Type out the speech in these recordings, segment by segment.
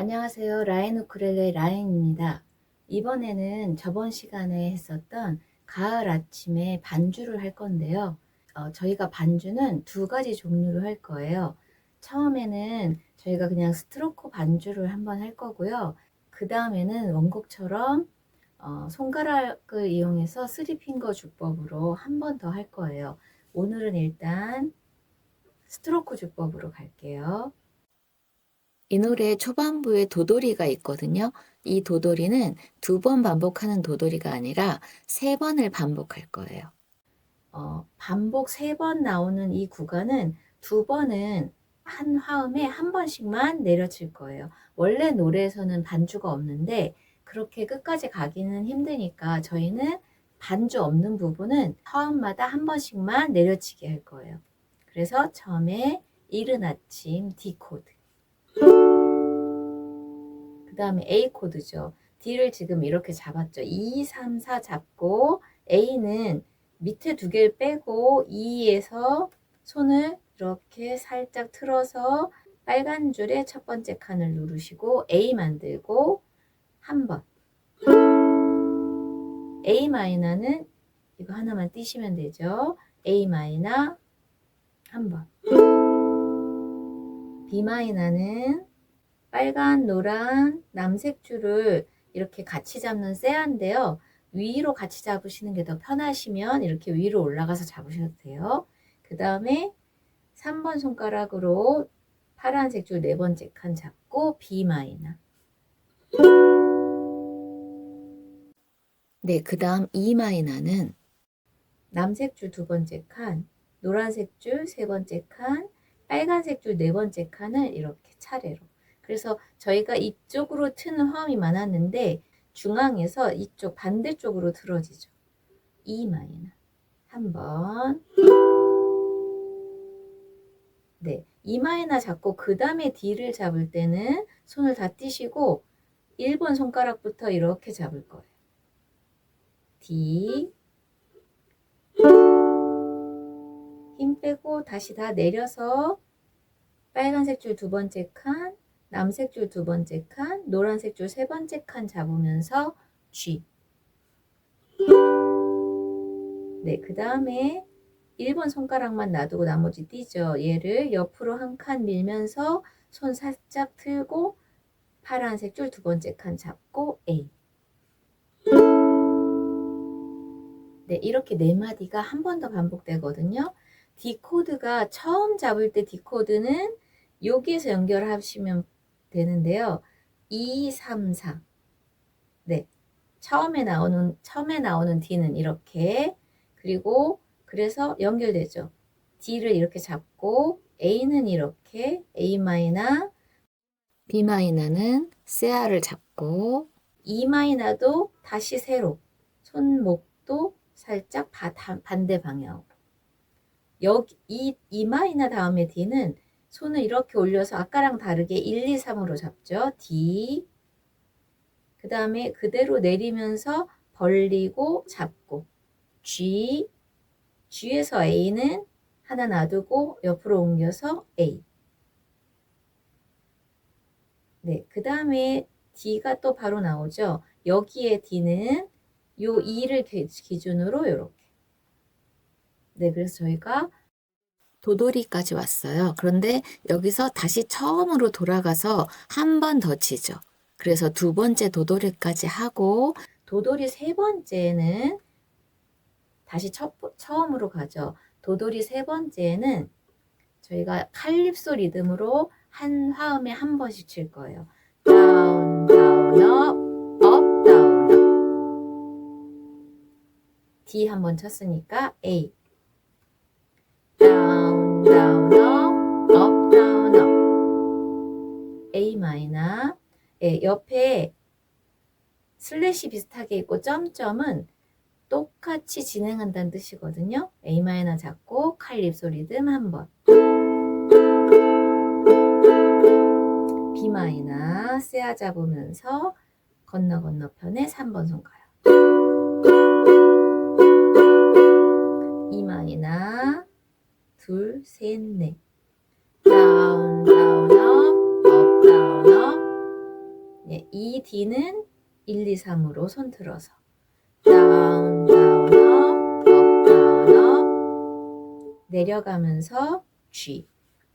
안녕하세요. 라인 우크렐레 라인입니다. 이번에는 저번 시간에 했었던 가을 아침에 반주를 할 건데요. 어, 저희가 반주는 두 가지 종류로 할 거예요. 처음에는 저희가 그냥 스트로크 반주를 한번 할 거고요. 그 다음에는 원곡처럼 어, 손가락을 이용해서 쓰리핑거 주법으로 한 번 더 할 거예요. 오늘은 일단 스트로크 주법으로 갈게요. 이 노래 초반부에 도돌이가 있거든요. 이 도돌이는 두 번 반복하는 도돌이가 아니라 세 번을 반복할 거예요. 어, 반복 세 번 나오는 이 구간은 두 번은 한 화음에 한 번씩만 내려칠 거예요. 원래 노래에서는 반주가 없는데 그렇게 끝까지 가기는 힘드니까 저희는 반주 없는 부분은 화음마다 한 번씩만 내려치게 할 거예요. 그래서 처음에 이른 아침 D 코드. 그 다음에 A 코드죠. D를 지금 이렇게 잡았죠. 2, 3, 4 잡고 A는 밑에 두 개를 빼고 2에서 손을 이렇게 살짝 틀어서 빨간 줄의 첫 번째 칸을 누르시고 A 만들고 한 번. A 마이너는 이거 하나만 띄시면 되죠. A 마이너 한 번. B 마이너는 빨간, 노란, 남색 줄을 이렇게 같이 잡는 세안인데요. 위로 같이 잡으시는 게 더 편하시면 이렇게 위로 올라가서 잡으셔도 돼요. 그 다음에 3번 손가락으로 파란색 줄 네 번째 칸 잡고 B 마이너. 네, 그 다음 E 마이너는 남색 줄 두 번째 칸, 노란색 줄 세 번째 칸, 빨간색 줄 네 번째 칸을 이렇게 차례로. 그래서 저희가 이쪽으로 트는 화음이 많았는데 중앙에서 이쪽 반대쪽으로 틀어지죠. E 마이너. 한 번. 네. E 마이너 잡고 그 다음에 D를 잡을 때는 손을 다 띄시고 1번 손가락부터 이렇게 잡을 거예요. D. 힘 빼고 다시 다 내려서 빨간색 줄 두 번째 칸, 남색 줄 두 번째 칸, 노란색 줄 세 번째 칸 잡으면서 G. 네, 그 다음에 1번 손가락만 놔두고 나머지 띄죠. 얘를 옆으로 한 칸 밀면서 손 살짝 틀고 파란색 줄 두 번째 칸 잡고 A. 네, 이렇게 네 마디가 한 번 더 반복되거든요. D 코드가 처음 잡을 때 D 코드는 여기에서 연결하시면 되는데요. 2, 3, 4. 네. 처음에 나오는, 처음에 나오는 D는 이렇게. 그리고 그래서 연결되죠. D를 이렇게 잡고 A는 이렇게 A 마이너, B 마이너는 세아를 잡고 E 마이너도 다시 세로 손목도 살짝 반대 방향. 여기 이, 이 마이너 다음에 D는 손을 이렇게 올려서 아까랑 다르게 1, 2, 3으로 잡죠. D. 그 다음에 그대로 내리면서 벌리고 잡고 G. G에서 A는 하나 놔두고 옆으로 옮겨서 A. 네, 그 다음에 D가 또 바로 나오죠. 여기에 D는 요 2를 기준으로 이렇게. 네, 그래서 저희가 도돌이까지 왔어요. 그런데 여기서 다시 처음으로 돌아가서 한 번 더 치죠. 그래서 두 번째 도돌이까지 하고 도돌이 세 번째는 다시 첫, 처음으로 가죠. 도돌이 세 번째는 저희가 칼립소 리듬으로 한 화음에 한 번씩 칠 거예요. 다운, 다운, 업, 업, 다운, 업. D 한 번 쳤으니까 A. 다운, 예, 옆에 슬래시 비슷하게 있고 점점은 똑같이 진행한다는 뜻이거든요. A 마이너 잡고 칼립 소 리듬 한 번. B 마이너 세아 잡으면서 건너 건너편에 3번 손가락. E 마이너 둘, 셋, 넷. 다운, 예, 이 D는 1, 2, 3으로 손 들어서. 다운, 다운, 업, 업, 다운, 업. 내려가면서 G.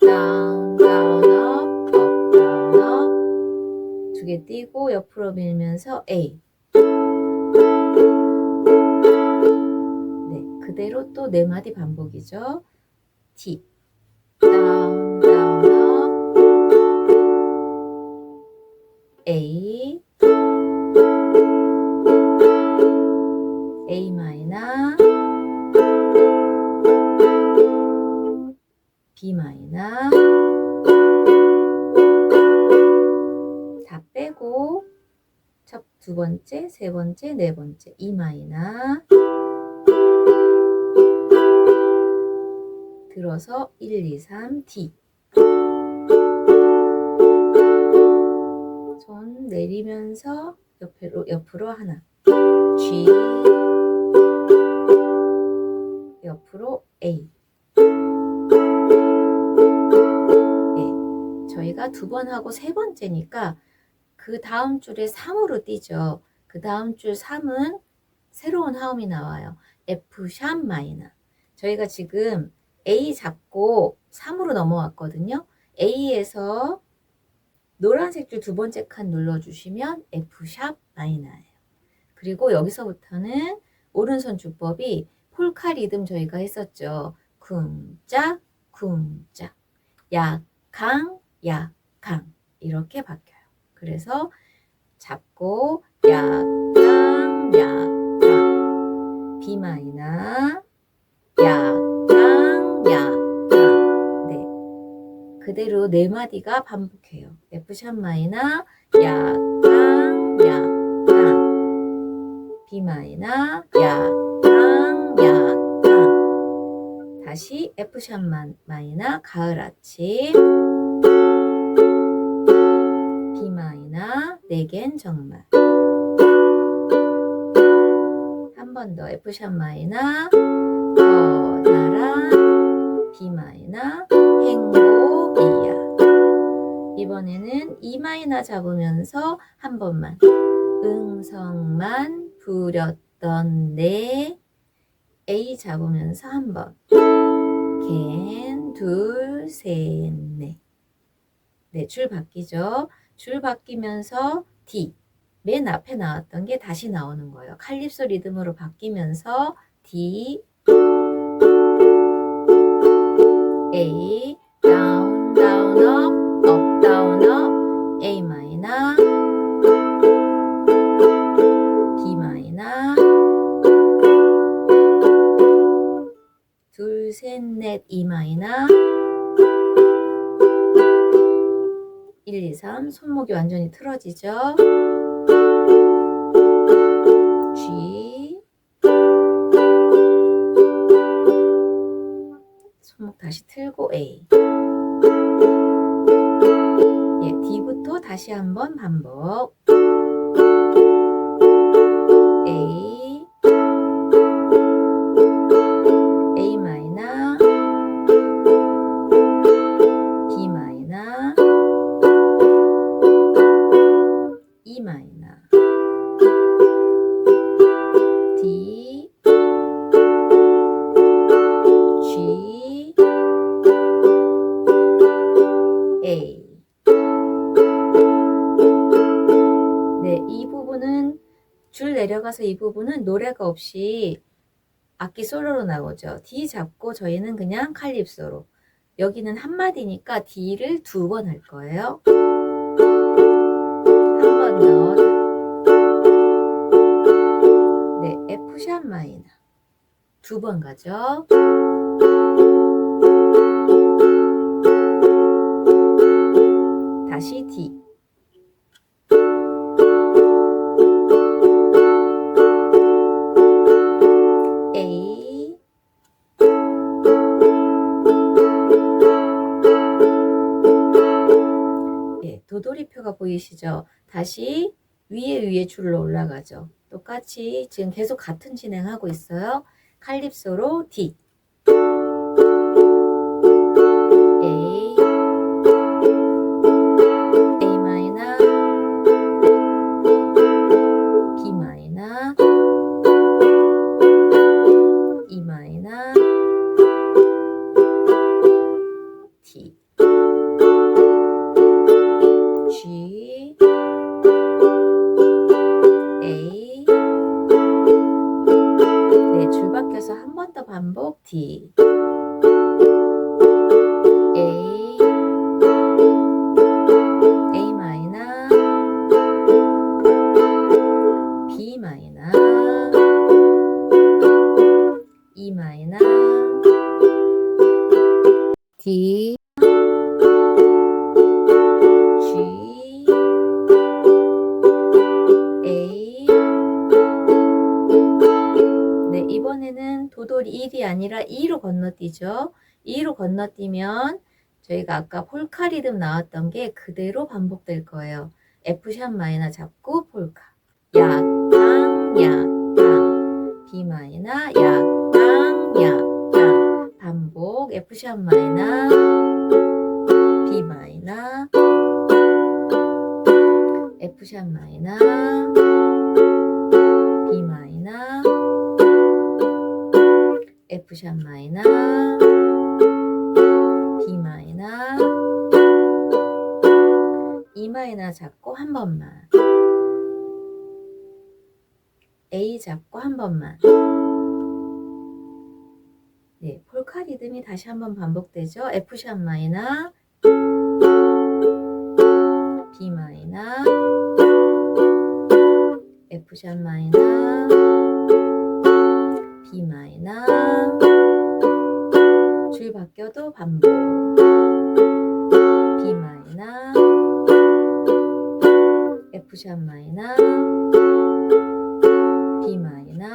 다운, 다운, 업, 업, 다운, 업. 두 개 띄고 옆으로 밀면서 A. 네, 그대로 또 네 마디 반복이죠. 다운, 다운, A. A 마이너 B 마이너 다 빼고 첫 두 번째, 세 번째, 네 번째 E 마이너 들어서 1, 2, 3 D 손 내리면서 옆으로 옆으로 하나 G 옆으로 A 네, 저희가 두 번 하고 세 번째니까 그 다음 줄에 3으로 뛰죠. 그 다음 줄 3은 새로운 화음이 나와요. F 샵 마이너. 저희가 지금 A 잡고 3으로 넘어왔거든요. A에서 노란색 줄 두 번째 칸 눌러주시면 F 샵 마이너예요. 그리고 여기서부터는 오른손 주법이 폴카 리듬 저희가 했었죠. 쿵짝 쿵짝 약강 약강 이렇게 바뀌어요. 그래서 잡고 약강 약강 B 마이너 약 그대로 네 마디가 반복해요. F 샵 마이너 약강 약강 B 마이너 약강 약강 다시 F 샵 마이너 가을 아침. B 마이너 내겐 정말. 한 번 더 F 샵 마이너 커다란 B 마이너 행복이야 이번에는 마이너 잡으면서 한 번만 응성만 부렸던 내 A 잡으면서 한 번. 캔, 둘, 셋, 넷. 네, 줄 바뀌죠. 줄 바뀌면서 D. 맨 앞에 나왔던 게 다시 나오는 거예요. 칼립소 리듬으로 바뀌면서 D, A, 둘, 셋, 넷, E 마이너, 1, 2, 3, 손목이 완전히 틀어지죠. G, 손목 다시 틀고 A. 예, D부터 다시 한번 반복. A, 줄 내려가서 이 부분은 노래가 없이 악기 솔로로 나오죠. D 잡고 저희는 그냥 칼립소로. 여기는 한 마디니까 D를 두 번 할 거예요. 한 번 더. 네, F 샵 마이너. 두 번 가죠. 다시 D. 도돌이표가 보이시죠? 다시 위에 위에 줄로 올라가죠. 똑같이 지금 계속 같은 진행하고 있어요. 칼립소로 D 반복 D. 도돌이 1이 아니라 2로 건너뛰죠. 2로 건너뛰면 저희가 아까 폴카 리듬 나왔던 게 그대로 반복될 거예요. F샵 마이너 잡고 폴카. 약강, 약강. B 마이너, 약강, 약강. 반복. F샵 마이너, B 마이너, F샵 마이너, B 마이너, F샵 마이너, B 마이너, E 마이너 잡고 한 번만. A 잡고 한 번만. 네, 폴카 리듬이 다시 한번 반복되죠. F샵 마이너, B 마이너, F샵 마이너, B 마이너, 줄 바뀌어도 반복. B 마이너, F샵 마이너, B 마이너,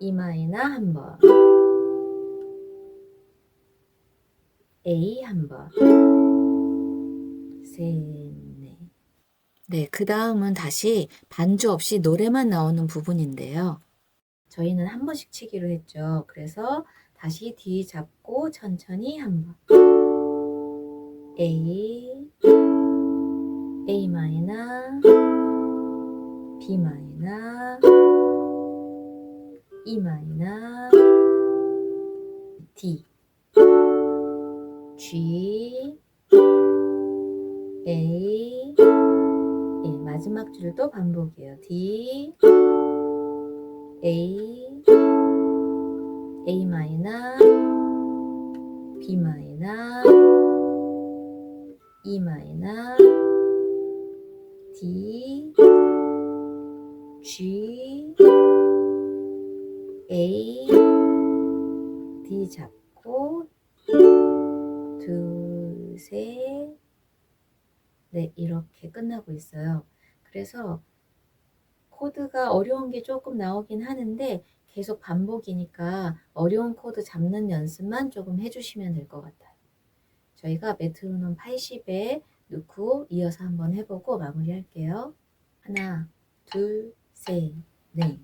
E 마이너 한 번. A 한 번. 셋, 넷. 네, 그 다음은 다시 반주 없이 노래만 나오는 부분인데요. 저희는 한 번씩 치기로 했죠. 그래서 다시 D 잡고 천천히 한 번. A, A 마이너, B 마이너, E 마이너, D, G, A, 예, 마지막 줄도 반복이에요. D, A, A 마이너, B 마이너, E 마이너, D, G, A, D 잡고 둘, 셋, 네, 이렇게 끝나고 있어요. 그래서 코드가 어려운 게 조금 나오긴 하는데 계속 반복이니까 어려운 코드 잡는 연습만 조금 해주시면 될 것 같아요. 저희가 메트로놈 80에 넣고 이어서 한번 해보고 마무리할게요. 하나, 둘, 셋, 넷.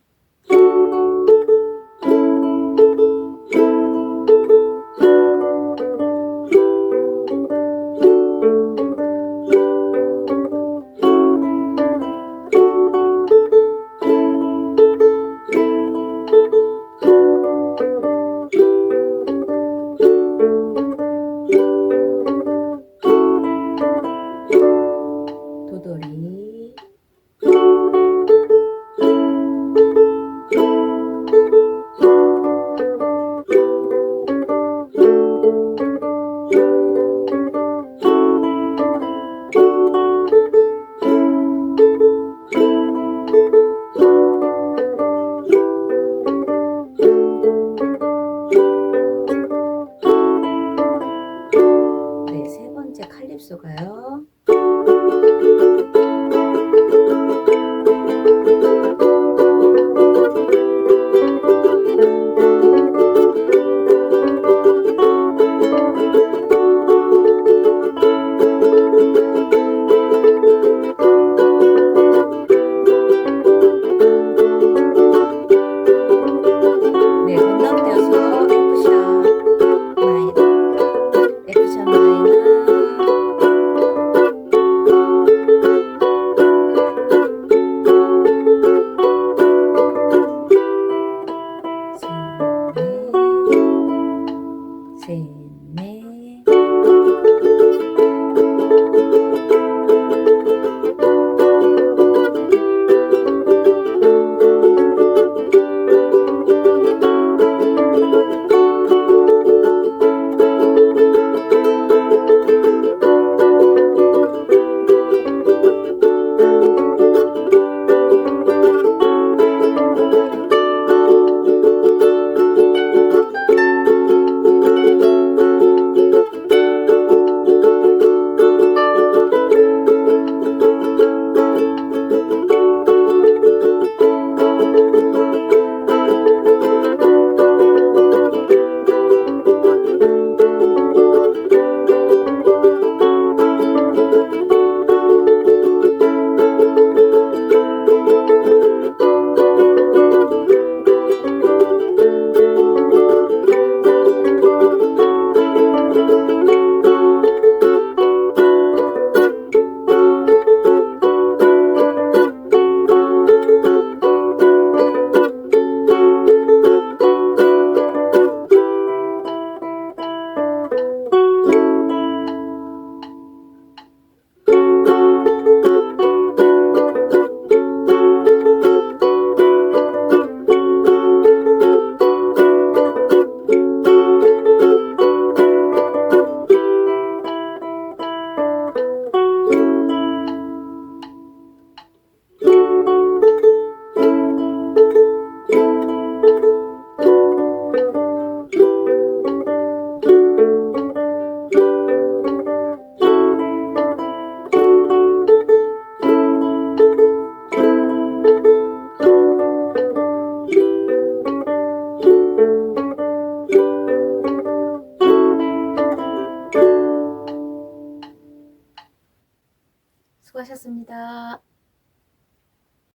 Sim.